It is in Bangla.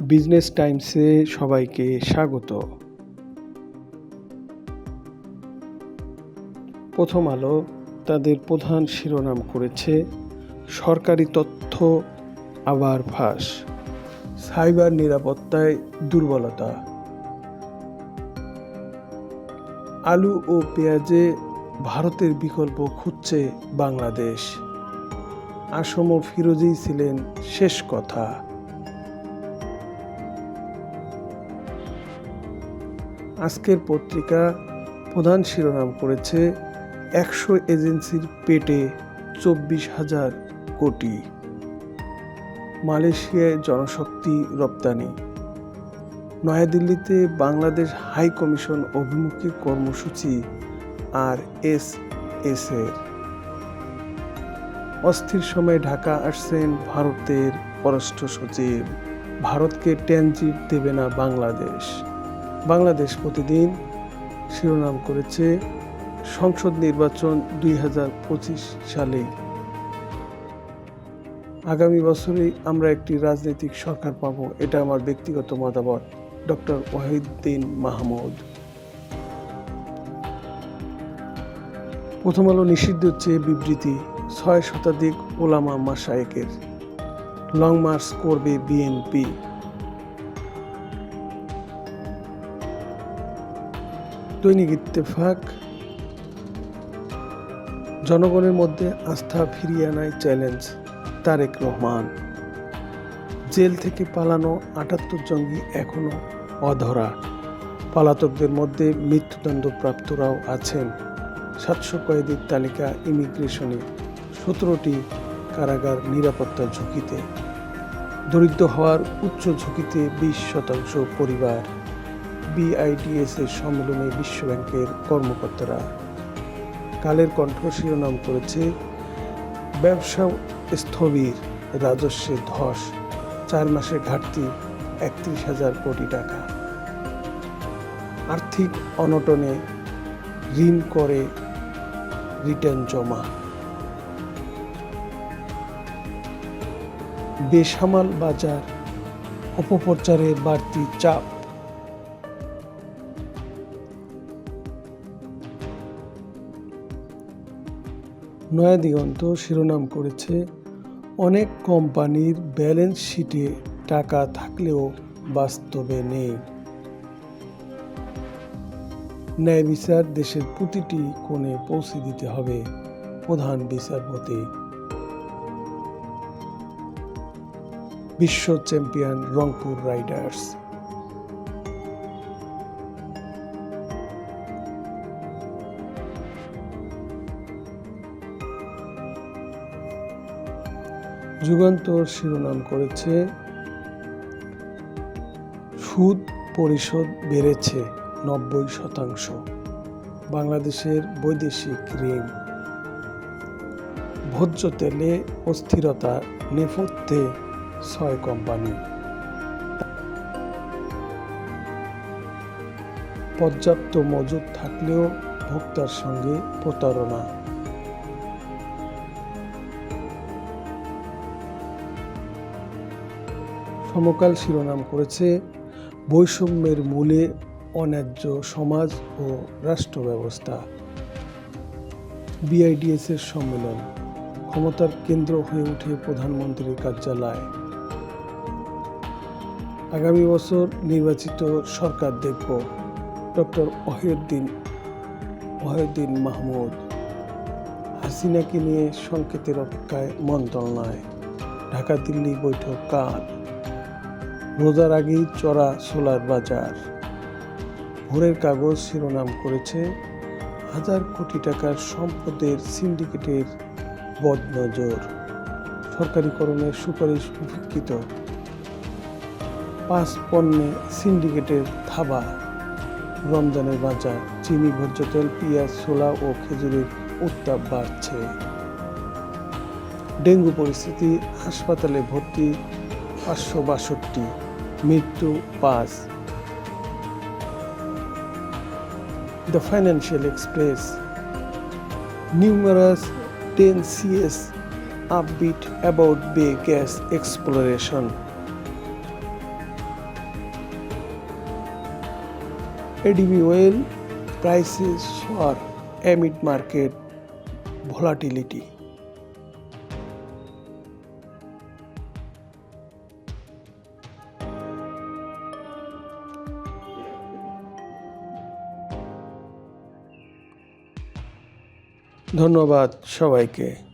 বিজনেস টাইমসে সবাইকে স্বাগত। প্রথম আলো তাদের প্রধান শিরোনাম করেছে, সরকারি তথ্য আবার ফাঁস, সাইবার নিরাপত্তায় দুর্বলতা। আলু ও পেঁয়াজে ভারতের বিকল্প খুঁজছে বাংলাদেশ। আসম ফিরোজেই ছিলেন শেষ কথা। আজকের পত্রিকা প্রধান শিরোনাম করেছে একশো এজেন্সির পেটে চব্বিশ হাজার কোটি। মালয়েশিয়ায় জনশক্তি রপ্তানি। নয়াদিল্লিতে বাংলাদেশ হাই কমিশন অভিমুখী কর্মসূচি আর এস এস অস্থির সময়ে ঢাকা আসছেন ভারতের পররাষ্ট্র সচিব। ভারতকে ট্যানজিট দেবে না বাংলাদেশ। বাংলাদেশ প্রতিদিন শিরোনাম করেছে সংসদ নির্বাচন দুই হাজার পঁচিশ সালে। আগামী বছরেই আমরা একটি রাজনৈতিক সরকার পাবো, এটা আমার ব্যক্তিগত মতামত। ডক্টর ওয়াহিদ্দিন মাহমুদ। প্রথম আলো নিষিদ্ধ চেয়ে বিবৃতি, ছয় শতাধিক ওলামা মাসায়েকের। লং মার্চ করবে বিএনপি। দৈনিক ইত্তেফাক। জনগণের মধ্যে আস্থা ফিরিয়ে আনায় চ্যালেঞ্জ তারেক রহমান। জেল থেকে পালানো আটাত্তর জঙ্গি এখনও অধরা। পলাতকদের মধ্যে মৃত্যুদণ্ডপ্রাপ্তরাও আছেন। সাতশো কয়েদির তালিকা ইমিগ্রেশনে, সতেরোটি কারাগার নিরাপত্তা ঝুঁকিতে। দরিদ্র হওয়ার উচ্চ ঝুঁকিতে বিশ শতাংশ পরিবার বিআইডিএস এর সম্মেলনে বিশ্বব্যাংকের কর্মকর্তারা কালের কণ্ঠ শিরোনাম করেছে, ব্যবসা স্থবির, রাজস্বে ধস, চার মাসের ঘাটতি, একত্রিশ হাজার কোটি টাকা। আর্থিক অনটনে ঋণ করে রিটার্ন জমা। বেসামাল বাজার, অপপ্রচারের বাড়তি চাপ। নয়া দিগন্ত শিরোনাম করেছে, অনেক কোম্পানির ব্যালেন্স শিটে টাকা থাকলেও বাস্তবে নেই। ন্যায় বিচার দেশের প্রতিটি কোণে পৌঁছে দিতে হবে প্রধান বিচারপতি। বিশ্ব চ্যাম্পিয়ন রংপুর রাইডার্স। যুগান্তর শিরোনাম করেছে। সুদ পরিশোধ বেড়েছে নব্বই শতাংশ। বাংলাদেশের বৈদেশিক ঋণ। ভোজ্য তেলে অস্থিরতা, নেপথ্যে ছয় কোম্পানি। পর্যাপ্ত মজুদ থাকলেও ভোক্তার সঙ্গে প্রতারণা। সমকাল শিরোনাম করেছে বৈষম্যের মূলে অন্যায্য সমাজ ও রাষ্ট্র ব্যবস্থা বিআইডিএস এর সম্মেলন, ক্ষমতার কেন্দ্র হয়ে ওঠে প্রধানমন্ত্রীর কার্যালয়। আগামী বছর নির্বাচিত সরকার দেখব, ডক্টর ওহিউদ্দিন ওহিউদ্দিন মাহমুদ। হাসিনাকে নিয়ে সংকেতের অপেক্ষায় মন্ত্রণালয় ঢাকা দিল্লি বৈঠক কাল রোজার আগেই চড়া সোলার বাজার। ভোরের কাগজ শিরোনাম করেছে হাজার কোটি টাকার সম্পদের সিন্ডিকেটের বদনজর। সরকারিকরণের সুপারিশ উপেক্ষিত পাঁচ পণ্যে সিন্ডিকেটের থাবা। রমজানের বাজার, চিনি, ভোজ্য তেল, পেঁয়াজ, ছোলা ও খেজুরের উত্তাপ বাড়ছে। ডেঙ্গু পরিস্থিতি, হাসপাতালে ভর্তি পাঁচশো বাষট্টি। Meet to pass. The Financial Express Numerous 10 CS upbeat about Bay gas exploration. ADB oil prices are amid market volatility. ধন্যবাদ সবাইকে।